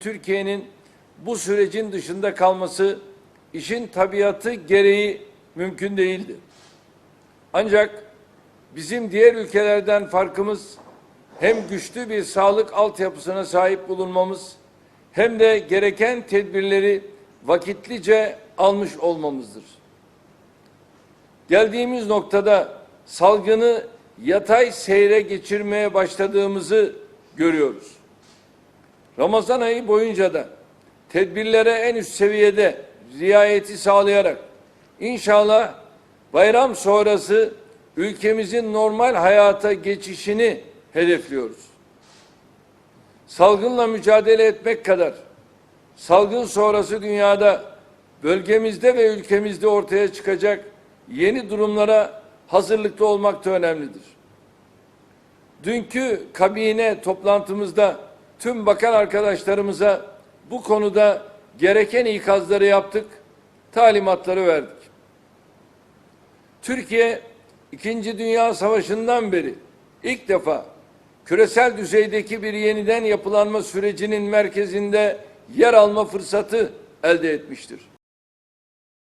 Türkiye'nin bu sürecin dışında kalması işin tabiatı gereği mümkün değildi. Ancak bizim diğer ülkelerden farkımız hem güçlü bir sağlık altyapısına sahip bulunmamız hem de gereken tedbirleri vakitlice almış olmamızdır. Geldiğimiz noktada salgını yatay seyre geçirmeye başladığımızı görüyoruz. Ramazan ayı boyunca da tedbirlere en üst seviyede riayeti sağlayarak inşallah bayram sonrası ülkemizin normal hayata geçişini hedefliyoruz. Salgınla mücadele etmek kadar salgın sonrası dünyada bölgemizde ve ülkemizde ortaya çıkacak yeni durumlara hazırlıklı olmak da önemlidir. Dünkü kabine toplantımızda tüm bakan arkadaşlarımıza bu konuda gereken ikazları yaptık, talimatları verdik. Türkiye İkinci Dünya Savaşı'ndan beri ilk defa küresel düzeydeki bir yeniden yapılanma sürecinin merkezinde yer alma fırsatı elde etmiştir.